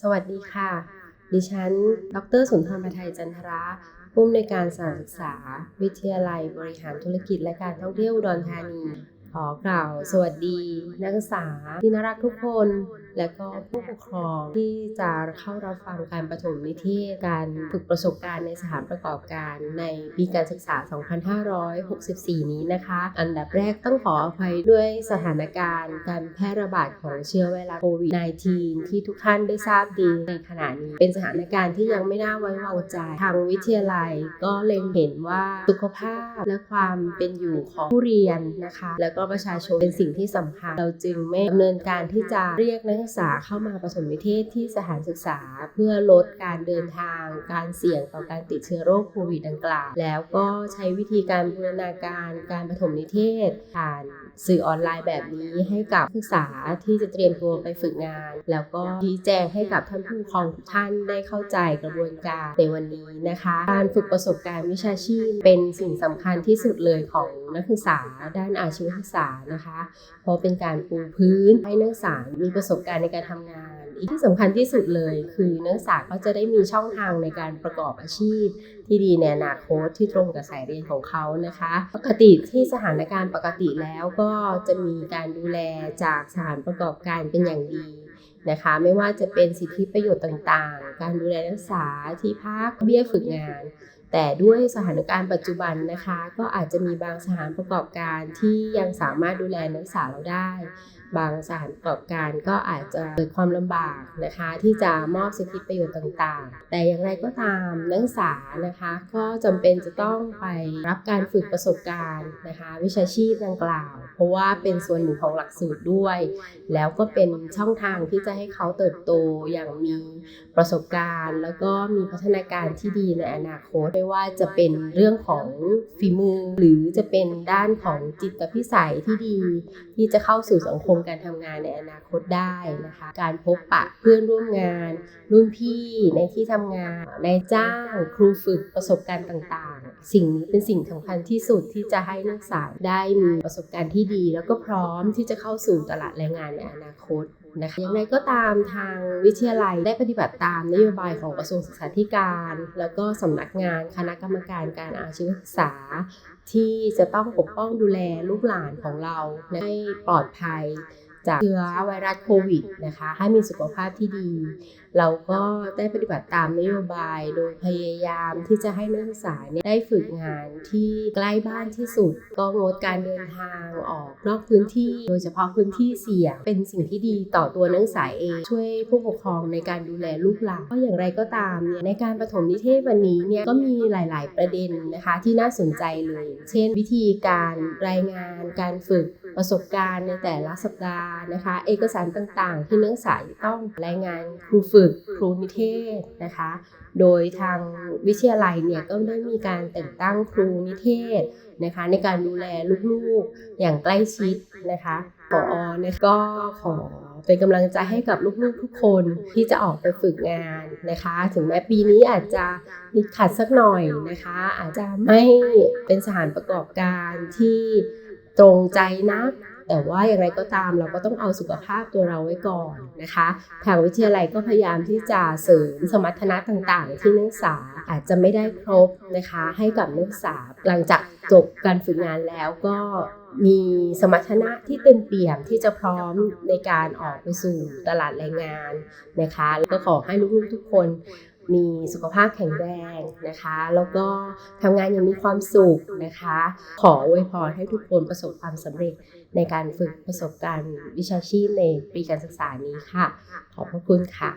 สวัสดีค่ะ ดิฉัน ดรสุนทรมาไทยจันทระผู้อำนวยการสารศึกษา วิทยาลัยบริหารธุรกิจและการท่องเที่ยวอุดรธานี ขอกล่าว สวัสดี นักศึกษาที่น่ารักทุกคน และก็ผู้ปกครองที่จะเข้ารับฟังการประถมนิเทศการฝึกประสบการณ์ในสถานประกอบการในปีการศึกษา 2564 นี้นะคะ อันดับแรกต้องขออภัยด้วยสถานการณ์การแพร่ระบาดของเชื้อไวรัสโควิด -19 ที่ทุกท่านได้ทราบดีในขณะนี้ เป็นสถานการณ์ที่ยังไม่น่าไว้วางใจ ทางวิทยาลัยก็เล็งเห็นว่าสุขภาพและความเป็นอยู่ของผู้เรียนนะคะ แล้วก็ประชาชนเป็นสิ่งที่สำคัญ เราจึงไม่ดำเนินการที่จะเรียกนักศึกษาเข้ามาประถมนิเทศที่สถานศึกษา เพื่อลดการเดินทาง การเสี่ยงต่อการติดเชื้อโรคโควิดดังกล่าว แล้วก็ใช้วิธีการบูรณาการการประถมนิเทศผ่าน สื่อออนไลน์แบบนี้ให้กับนักศึกษาที่จะเตรียมตัวไปฝึกงาน แล้วก็ชี้แจงให้กับท่านผู้ปกครองทุกท่านได้เข้าใจกระบวนการในวันนี้นะคะ การฝึกประสบการณ์วิชาชีพ เป็นสิ่งสำคัญที่สุดเลยของนักศึกษาด้านอาชีวศึกษานะคะ เพราะเป็นการปูพื้นให้นักศึกษามีประสบการณ์ในการทำงาน อีกที่สำคัญที่สุดเลยคือนักศึกษาก็จะได้มีช่องทางในการประกอบอาชีพ ที่ดีในอนาคตที่ตรงกับสายเรียนของเขานะคะ ปกติที่สถานการณ์ปกติแล้วก็จะมีการดูแลจากสถานประกอบการเป็นอย่างดีนะคะไม่ว่าจะเป็นสิทธิประโยชน์ต่างๆ การดูแลนักศึกษาที่พักเบี้ยฝึกงาน แต่ด้วยสถานการณ์ปัจจุบันนะคะ ก็อาจจะมีบางสถานประกอบการที่ยังสามารถดูแลนักศึกษาเราได้ บางสถานประกอบการก็อาจจะเกิดความลำบากนะคะ ที่จะมอบสิทธิประโยชน์ต่างๆ แต่อย่างไรก็ตามนักศึกษานะคะ ก็จำเป็นจะต้องไปรับการฝึกประสบการณ์นะคะ วิชาชีพดังกล่าว เพราะว่าเป็นส่วนหนึ่งของหลักสูตรด้วย แล้วก็เป็นช่องทางที่จะให้เขาเติบโตอย่างมีประสบการณ์ แล้วก็มีพัฒนาการที่ดีในอนาคตไม่ว่าจะเป็นเรื่องของฝีมือ หรือจะเป็นด้านของจิตพิสัยที่ดี ที่จะเข้าสู่สังคมการทำงานในอนาคตได้นะคะ การพบปะเพื่อนร่วมงาน รุ่นพี่ในที่ทำงานนายจ้างครูฝึกประสบการณ์ต่างๆ สิ่งนี้เป็นสิ่งสำคัญที่สุดที่จะให้นักศึกษาได้มีประสบการณ์ที่ดี แล้วก็พร้อมที่จะเข้าสู่ตลาดแรงงานในอนาคต นะคะอย่างไรก็ตามทางวิทยาลัยได้ปฏิบัติตามนโยบายของกระทรวงศึกษาธิการ แล้วก็สำนักงานคณะกรรมการการอาชีวศึกษา ที่จะต้องปกป้องดูแลลูกหลานของเราให้ปลอดภัย จากเชื้อไวรัสโควิดนะคะให้มีสุขภาพที่ดี เราก็ได้ปฏิบัติตามนโยบายโดยพยายามที่จะให้นักศึกษาเนี่ยได้ฝึกงานที่ใกล้บ้านที่สุด ก็งดการเดินทางออกนอกพื้นที่ โดยเฉพาะพื้นที่เสี่ยงเป็นสิ่งที่ดีต่อตัวนักศึกษาเอง ช่วยผู้ปกครองในการดูแลลูกหลานก็อย่างไรก็ตามเนี่ยในการประถมนิเทศวันนี้เนี่ยก็มีหลาย ๆ ประเด็นนะคะที่น่าสนใจเลย เช่น วิธีการรายงานการฝึก ประสบการณ์ในแต่ละสัปดาห์นะคะ เอกสารต่างๆ ที่นักศึกษาต้องรายงานครูฝึกครูนิเทศนะคะ โดยทางวิทยาลัยเนี่ยก็ได้มีการแต่งตั้งครูนิเทศนะคะ ในการดูแลลูกๆอย่างใกล้ชิดนะคะปอเนี่ยก็ขอเป็นกำลังใจให้กับลูกๆทุกคนที่จะออกไปฝึกงานนะคะ ถึงแม้ปีนี้อาจจะติดขัดสักหน่อยนะคะ อาจจะไม่เป็นสถานประกอบการที่ ตรงใจนักแต่ว่าอย่างไรก็ตามเราก็ต้องเอาสุขภาพตัวเราไว้ก่อนนะคะ ทางวิทยาลัยก็พยายามที่จะเสริมสมรรถนะต่างๆ ที่นักศึกษาอาจจะไม่ได้ครบนะคะ ให้กับนักศึกษาหลังจากจบการฝึกงานแล้วก็มีสมรรถนะที่เต็มเปี่ยมที่จะพร้อมในการออกไปสู่ตลาดแรงงานนะคะ แล้วก็ขอให้ลูกๆทุกคน มีสุขภาพแข็งแรงนะคะ แล้วก็ทำงานอย่างมีความสุขนะคะ ขออวยพรให้ทุกคนประสบความสำเร็จในการฝึกประสบการณ์วิชาชีพในปีการศึกษานี้ค่ะ ขอบพระคุณค่ะ